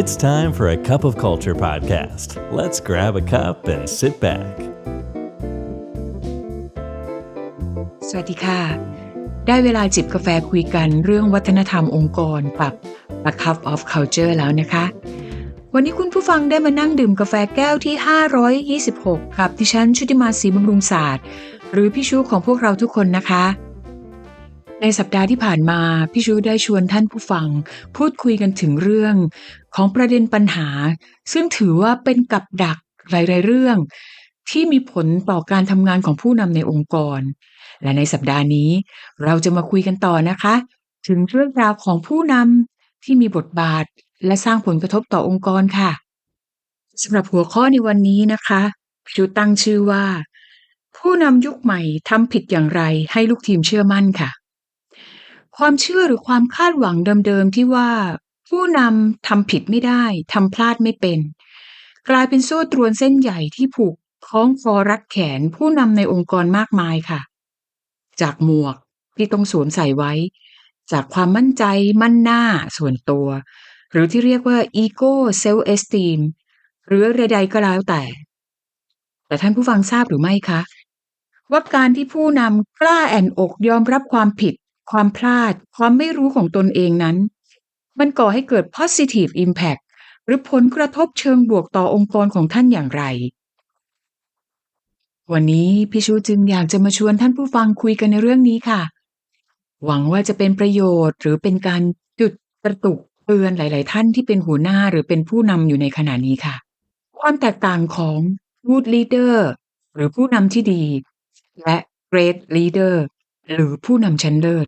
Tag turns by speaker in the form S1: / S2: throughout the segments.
S1: It's time for a cup of culture podcast. Let's grab a cup and sit back.
S2: สวัสดีค่ะ ได้เวลาจิบกาแฟคุยกันเรื่องวัฒนธรรมองค์กรกับ A Cup of Culture แล้วนะคะ วันนี้คุณผู้ฟังได้มานั่งดื่มกาแฟแก้วที่ 526 กับดิฉันชุติมาศรีบำรุงศาสตร์ หรือพี่ชูของพวกเราทุกคนนะคะ ในสัปดาห์ที่ผ่านมา พี่ชูได้ชวนท่านผู้ฟัง พูดคุยกันถึงเรื่องของประเด็นปัญหา ซึ่งถือว่าเป็นกับดักหลาย ๆ เรื่อง ที่มีผลต่อการทำงานของผู้นำในองค์กร และในสัปดาห์นี้ เราจะมาคุยกันต่อนะคะ ถึงเรื่องราวของผู้นำที่มีบทบาท และสร้างผลกระทบต่อองค์กรค่ะสำหรับหัวข้อในวันนี้นะคะพี่ชูตั้งชื่อว่า ผู้นำยุคใหม่ทำผิดอย่างไรให้ลูกทีมเชื่อมั่นค่ะ ความเชื่อหรือความคาดหวังเดิมๆที่ว่า ผู้นำทำผิดไม่ได้ทำพลาดไม่เป็น กลายเป็นโซ่ตรวนเส้นใหญ่ที่ผูกคล้องคอรัดแขนผู้นำในองค์กรมากมายค่ะ จากหมวกที่ต้องสวมใส่ไว้ จากความมั่นใจมั่นหน้าส่วนตัว หรือที่เรียกว่า ego self esteem หรือใดๆก็แล้วแต่ แต่ท่านผู้ฟังทราบหรือไม่คะว่าการที่ผู้นำกล้าแอนอกยอมรับความผิด ความพลาด ความไม่รู้ของตนเองนั้น มันก่อให้เกิด positive impact หรือผลกระทบเชิงบวกต่อองค์กรของท่านอย่างไร วันนี้พี่ชูจึงอยากจะมาชวนท่านผู้ฟังคุยกันในเรื่องนี้ค่ะ หวังว่าจะเป็นประโยชน์ หรือเป็นการจุดกระตุกเตือนหลาย ๆ ท่านที่เป็นหัวหน้าหรือเป็นผู้นำอยู่ในขณะนี้ค่ะ ความแตกต่างของ good leader หรือผู้นำที่ดี และ great leader หรือผู้นำชั้นเลิศ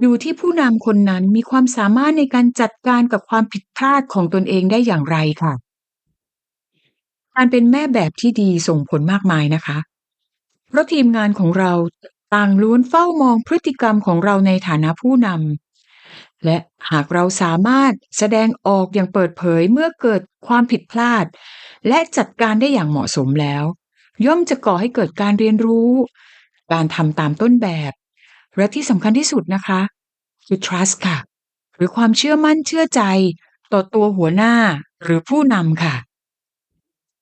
S2: อยู่ที่ผู้นำคนนั้นมีความสามารถในการจัดการกับความผิดพลาดของตนเองได้อย่างไรค่ะ การเป็นแม่แบบที่ดีส่งผลมากมายนะคะ เพราะทีมงานของเราต่างล้วนเฝ้ามองพฤติกรรมของเราในฐานะผู้นำและหากเราสามารถแสดงออกอย่างเปิดเผยเมื่อเกิดความผิดพลาด และจัดการได้อย่างเหมาะสมแล้ว ย่อมจะก่อให้เกิดการเรียนรู้ การทำตามต้นแบบ และที่สำคัญที่สุดนะคะ คือ trust ค่ะ หรือความเชื่อมั่นเชื่อใจต่อตัวหัวหน้าหรือผู้นำค่ะ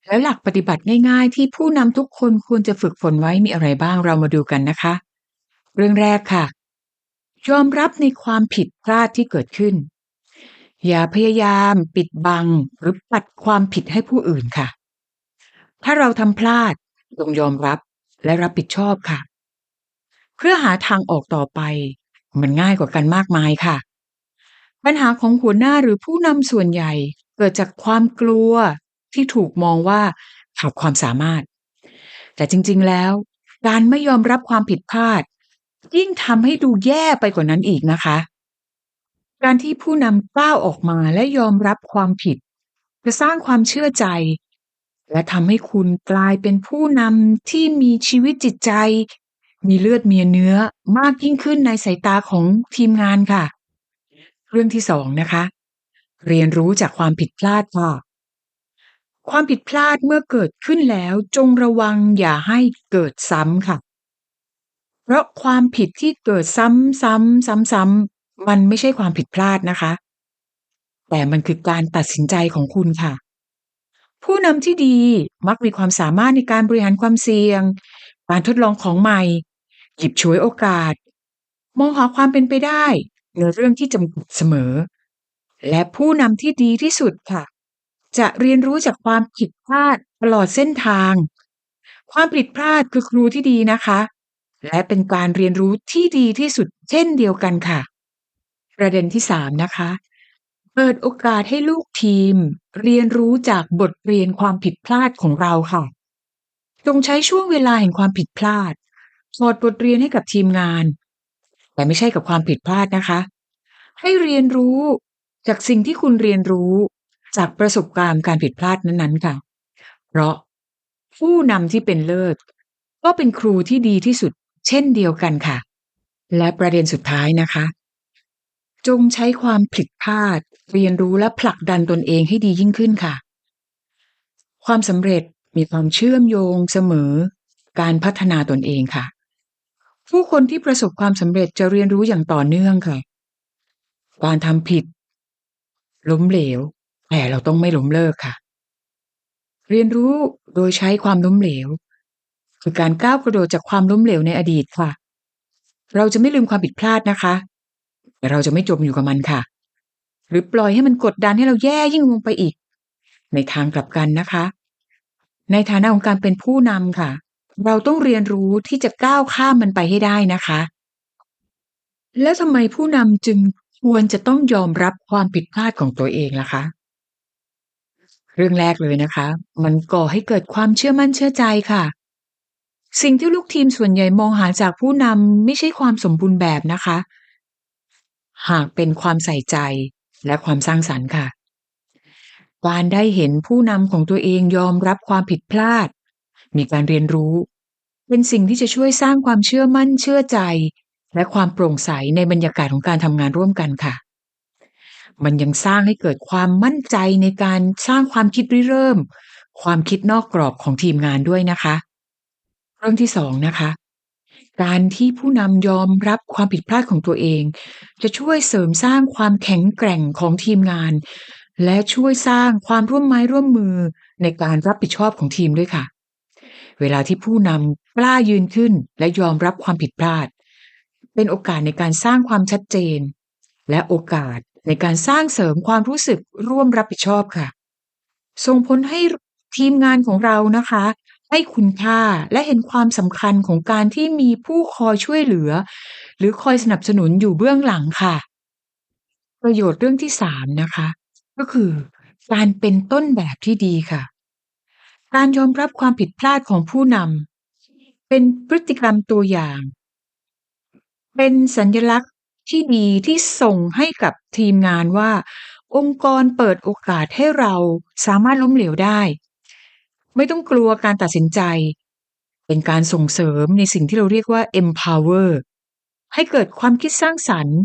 S2: แล้วหลักปฏิบัติง่าย ๆ ที่ผู้นำทุกคนควรจะฝึกฝนไว้มีอะไรบ้างเรามาดูกันนะคะ เรื่องแรกค่ะ ยอมรับในความผิดพลาดที่เกิดขึ้น อย่าพยายามปิดบังหรือปัดความผิดให้ผู้อื่นค่ะ ถ้าเราทำพลาดต้องยอมรับและรับผิดชอบค่ะ เพื่อหาทางออกต่อไป มันง่ายกว่ากันมากมายค่ะ ปัญหาของหัวหน้าหรือผู้นำส่วนใหญ่เกิดจากความกลัวที่ถูกมองว่าขาดความสามารถ แต่จริงๆแล้ว การไม่ยอมรับความผิดพลาด ยิ่งทำให้ดูแย่ไปกว่านั้นอีกนะคะ การที่ผู้นำกล้าวออกมาและยอมรับความผิด จะสร้างความเชื่อใจ และทำให้คุณกลายเป็นผู้นำที่มีชีวิตจิตใจ มีเลือดเมียเนื้อมากยิ่งขึ้นในสายตาของทีมงานค่ะ เรื่องที่สองนะคะ เรียนรู้จากความผิดพลาดค่ะ ความผิดพลาดเมื่อเกิดขึ้นแล้วจงระวังอย่าให้เกิดซ้ำค่ะ เพราะความผิดที่เกิดซ้ำซ้ำซ้ำซ้ำมันไม่ใช่ความผิดพลาดนะคะ แต่มันคือการตัดสินใจของคุณค่ะผู้นำที่ดีมักมีความสามารถในการบริหารความเสี่ยง การทดลองของใหม่ หยิบฉวยโอกาส มองหาความเป็นไปได้ในเรื่องที่จำกัดเสมอ และผู้นำที่ดีที่สุดค่ะ จะเรียนรู้จากความผิดพลาดตลอดเส้นทาง ความผิดพลาดคือครูที่ดีนะคะ และเป็นการเรียนรู้ที่ดีที่สุดเช่นเดียวกันค่ะ ประเด็นที่สามนะคะ เปิดโอกาสให้ลูกทีม เรียนรู้จากบทเรียนความผิดพลาดของเราค่ะ จงใช้ช่วงเวลาแห่งความผิดพลาดถอดบทเรียนให้กับทีมงาน แต่ไม่ใช่กับความผิดพลาดนะคะ ให้เรียนรู้จากสิ่งที่คุณเรียนรู้จากประสบการณ์การผิดพลาดนั้นๆค่ะ เพราะผู้นำที่เป็นเลิศ ก็เป็นครูที่ดีที่สุด เช่นเดียวกันค่ะ และประเด็นสุดท้ายนะคะ จงใช้ความผิดพลาด เรียนรู้และผลักดันตนเองให้ดียิ่งขึ้นค่ะ ความสำเร็จ มีความเชื่อมโยงเสมอ การพัฒนาตนเองค่ะ ผู้คนที่ประสบความสำเร็จจะเรียนรู้อย่างต่อเนื่องค่ะ การทำผิด ล้มเหลว แต่เราต้องไม่ล้มเลิกค่ะ เรียนรู้โดยใช้ความล้มเหลว คือการก้าวกระโดดจากความล้มเหลวในอดีตค่ะ เราจะไม่ลืมความผิดพลาดนะคะแต่เราจะไม่จมอยู่กับมันค่ะ หรือปล่อยให้มันกดดันให้เราแย่ยิ่งลงไปอีก ในทางกลับกันนะคะ ในฐานะของการเป็นผู้นำค่ะ เราต้องเรียนรู้ที่จะก้าวข้ามมันไปให้ได้นะคะ แล้วทำไมผู้นำจึงควรจะต้องยอมรับความผิดพลาดของตัวเองล่ะคะ เรื่องแรกเลยนะคะ มันก่อให้เกิดความเชื่อมั่นเชื่อใจค่ะ สิ่งที่ลูกทีมส่วนใหญ่มองหาจากผู้นำไม่ใช่ความสมบูรณ์แบบนะคะ หากเป็นความใส่ใจและความสร้างสรรค์ค่ะ การได้เห็นผู้นำของตัวเองยอมรับความผิดพลาด มีการเรียนรู้ เป็นสิ่งที่จะช่วยสร้างความเชื่อมั่นเชื่อใจ และความโปร่งใสในบรรยากาศของการทำงานร่วมกันค่ะ มันยังสร้างให้เกิดความมั่นใจในการสร้างความคิดริเริ่ม ความคิดนอกกรอบของทีมงานด้วยนะคะ เรื่องที่สองนะคะการที่ผู้นำยอมรับความผิดพลาดของตัวเอง จะช่วยเสริมสร้างความแข็งแกร่งของทีมงาน และช่วยสร้างความร่วมไม้ร่วมมือในการรับผิดชอบของทีมด้วยค่ะ เวลาที่ผู้นำกล้ายืนขึ้นและยอมรับความผิดพลาด เป็นโอกาสในการสร้างความชัดเจน และโอกาสในการสร้างเสริมความรู้สึกร่วมรับผิดชอบค่ะ ส่งผลให้ทีมงานของเรานะคะ ให้คุณค่าและเห็นความสำคัญของการที่มีผู้คอยช่วยเหลือ หรือคอยสนับสนุนอยู่เบื้องหลังค่ะ ประโยชน์เรื่องที่สามนะคะ ก็คือการเป็นต้นแบบที่ดีค่ะ การยอมรับความผิดพลาดของผู้นำเป็นพฤติกรรมตัวอย่าง เป็นสัญลักษณ์ที่ดีที่ส่งให้กับทีมงานว่า องค์กรเปิดโอกาสให้เราสามารถล้มเหลวได้ ไม่ต้องกลัวการตัดสินใจ เป็นการส่งเสริมในสิ่งที่เราเรียกว่า empower ให้เกิดความคิดสร้างสรรค์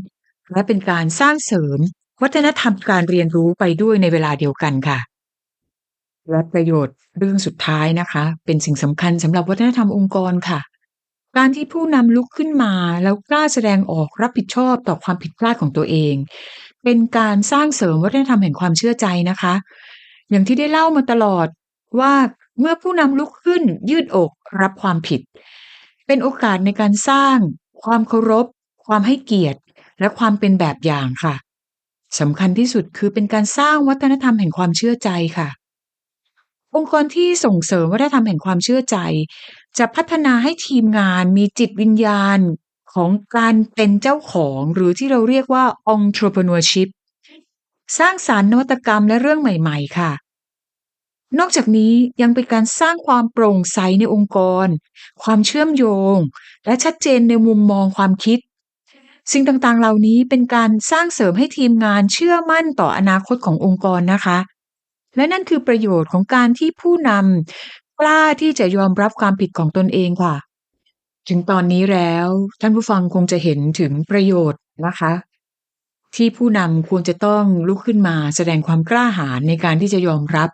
S2: และเป็นการสร้างเสริม วัฒนธรรมการเรียนรู้ไปด้วยในเวลาเดียวกันค่ะ และประโยชน์เรื่องสุดท้ายนะคะ เป็นสิ่งสำคัญสำหรับวัฒนธรรมองค์กรค่ะ การที่ผู้นำลุกขึ้นมาแล้วกล้าแสดงออกรับผิดชอบต่อความผิดพลาดของตัวเอง เป็นการสร้างเสริมวัฒนธรรมแห่งความเชื่อใจนะคะ อย่างที่ได้เล่ามาตลอดว่าเมื่อผู้นำลุกขึ้นยืดอกรับความผิด เป็นโอกาสในการสร้าง ความเคารพ ความให้เกียรติ และความเป็นแบบอย่างค่ะ สำคัญที่สุดคือเป็นการสร้างวัฒนธรรมแห่งความเชื่อใจค่ะ องค์กรที่ส่งเสริมวัฒนธรรมแห่งความเชื่อใจ จะพัฒนาให้ทีมงานมีจิตวิญญาณของการเป็นเจ้าของหรือที่เราเรียกว่า entrepreneurship สร้างสารรค์นวัตกรรมและเรื่องใหม่ ๆ ค่ะ นอกจากนี้ยังเป็นการสร้างความโปร่งใสในองค์กร ความเชื่อมโยง และชัดเจนในมุมมองความคิด สิ่งต่างๆ เหล่านี้เป็นการสร้างเสริมให้ทีมงานเชื่อมั่นต่ออนาคตขององค์กรนะคะ และนั่นคือประโยชน์ของการที่ผู้นำกล้าที่จะยอมรับความผิดของตนเองค่ะ ถึงตอนนี้แล้ว ท่านผู้ฟังคงจะเห็นถึงประโยชน์นะคะ ที่ผู้นำควรจะต้องลุกขึ้นมาแสดงความกล้าหาญในการที่จะยอมรับ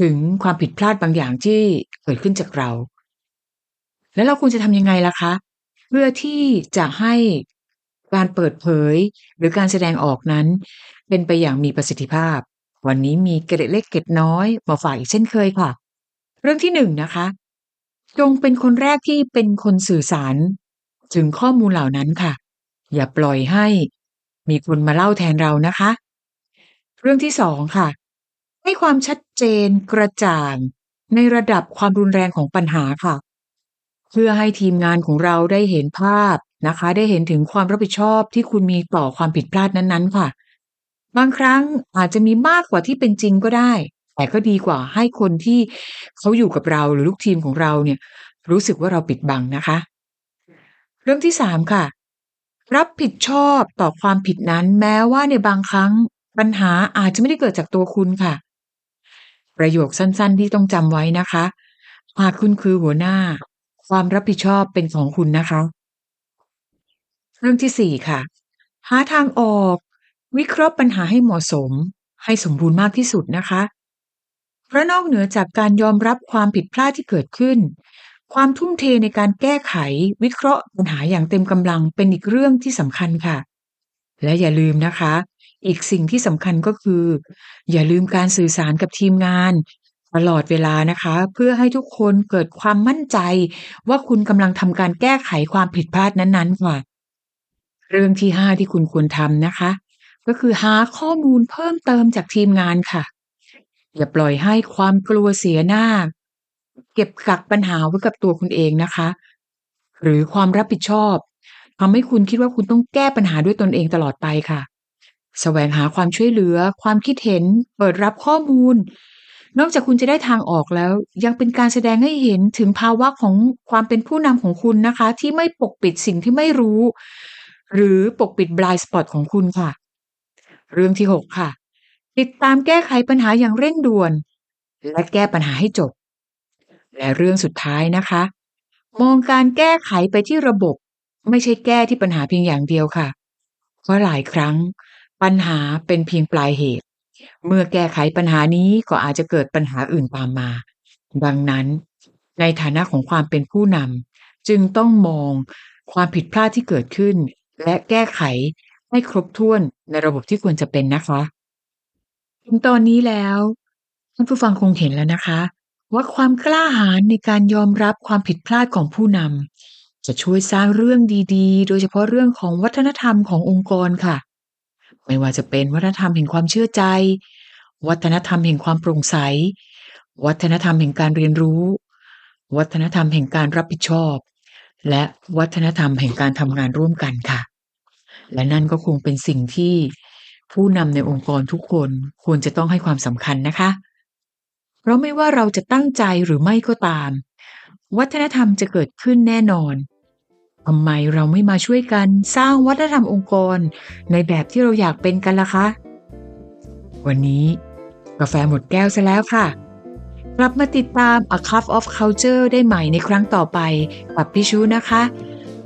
S2: ถึงความผิดพลาดบางอย่างที่เกิดขึ้นจากเรา แล้วเราควรจะทำยังไงล่ะคะ เพื่อที่จะให้ การเปิดเผย หรือการแสดงออกนั้น เป็นไปอย่างมีประสิทธิภาพ วันนี้มีเกร็ดเล็กเกร็ดน้อยมาฝากอีกเช่นเคยค่ะ เรื่องที่หนึ่งนะคะ จงเป็นคนแรกที่เป็นคนสื่อสาร ถึงข้อมูลเหล่านั้นค่ะ อย่าปล่อยให้ มีคนมาเล่าแทนเรานะคะ เรื่องที่สองค่ะ ให้ความชัดเจนกระจ่าง ในระดับความรุนแรงของปัญหาค่ะ เพื่อให้ทีมงานของเราได้เห็นภาพ นะคะ ได้เห็นถึงความรับผิดชอบที่คุณมีต่อความผิดพลาดนั้นๆ ค่ะ บางครั้งอาจจะมีมากกว่าที่เป็นจริงก็ได้ แต่ก็ดีกว่าให้คนที่เขาอยู่กับเราหรือลูกทีมของเราเนี่ย รู้สึกว่าเราปิดบังนะคะ เรื่องที่สามค่ะ รับผิดชอบต่อความผิดนั้น แม้ว่าในบางครั้งปัญหาอาจจะไม่ได้เกิดจากตัวคุณค่ะ ประโยคสั้นๆ ที่ต้องจำไว้นะคะหากคุณคือหัวหน้า ความรับผิดชอบเป็นของคุณนะคะ เรื่องที่สี่ค่ะ หาทางออก วิเคราะห์ปัญหาให้เหมาะสม ให้สมบูรณ์มากที่สุดนะคะ เพราะนอกเหนือจากการยอมรับความผิดพลาดที่เกิดขึ้น ความทุ่มเทในการแก้ไข วิเคราะห์ปัญหาอย่างเต็มกำลังเป็นอีกเรื่องที่สำคัญค่ะ และอย่าลืมนะคะ อีกสิ่งที่สำคัญก็คือ อย่าลืมการสื่อสารกับทีมงานตลอดเวลานะคะ เพื่อให้ทุกคนเกิดความมั่นใจ ว่าคุณกำลังทำการแก้ไขความผิดพลาดนั้นๆค่ะ เรื่องที่5ที่คุณควรทำนะคะ ก็คือหาข้อมูลเพิ่มเติมจากทีมงานค่ะ อย่าปล่อยให้ความกลัวเสียหน้า เก็บกักปัญหาไว้กับตัวคุณเองนะคะ หรือความรับผิดชอบทำให้คุณคิดว่าคุณต้องแก้ปัญหาด้วยตนเองตลอดไปค่ะแสวงหาความช่วยเหลือ ความคิดเห็น เปิดรับข้อมูล นอกจากคุณจะได้ทางออกแล้ว ยังเป็นการแสดงให้เห็นถึงภาวะของความเป็นผู้นำของคุณนะคะ ที่ไม่ปกปิดสิ่งที่ไม่รู้ หรือปกปิด blind spot ของคุณค่ะ เรื่องที่ 6 ค่ะ ติดตามแก้ไขปัญหาอย่างเร่งด่วน และแก้ปัญหาให้จบ และเรื่องสุดท้ายนะคะ มองการแก้ไขไปที่ระบบ ไม่ใช่แก้ที่ปัญหาเพียงอย่างเดียวค่ะเพราะหลายครั้ง ปัญหาเป็นเพียงปลายเหตุ เมื่อแก้ไขปัญหานี้ก็อาจจะเกิดปัญหาอื่นตามมา ดังนั้น ในฐานะของความเป็นผู้นำจึงต้องมองความผิดพลาดที่เกิดขึ้น และแก้ไขให้ครบถ้วนในระบบที่ควรจะเป็นนะคะถึงตอนนี้แล้วท่านผู้ฟังคงเห็นแล้วนะคะ ว่าความกล้าหาญในการยอมรับความผิดพลาดของผู้นำจะช่วยสร้างเรื่องดีๆ โดยเฉพาะเรื่องของวัฒนธรรมขององค์กรค่ะ ไม่ว่าจะเป็นวัฒนธรรมแห่งความเชื่อใจ วัฒนธรรมแห่งความโปร่งใส วัฒนธรรมแห่งการเรียนรู้ วัฒนธรรมแห่งการรับผิดชอบ และวัฒนธรรมแห่งการทำงานร่วมกันค่ะ และนั่นก็คงเป็นสิ่งที่ผู้นำในองค์กรทุกคนควรจะต้องให้ความสำคัญนะคะ เพราะไม่ว่าเราจะตั้งใจหรือไม่ก็ตาม วัฒนธรรมจะเกิดขึ้นแน่นอนทำไมเราไม่มาช่วยกันสร้างวัฒนธรรมองค์กร ในแบบที่เราอยากเป็นกันล่ะคะ วันนี้กาแฟหมดแก้วซะแล้วค่ะ กลับมาติดตาม A Cup of Culture ได้ใหม่ในครั้งต่อไปกับพี่ชูนะคะ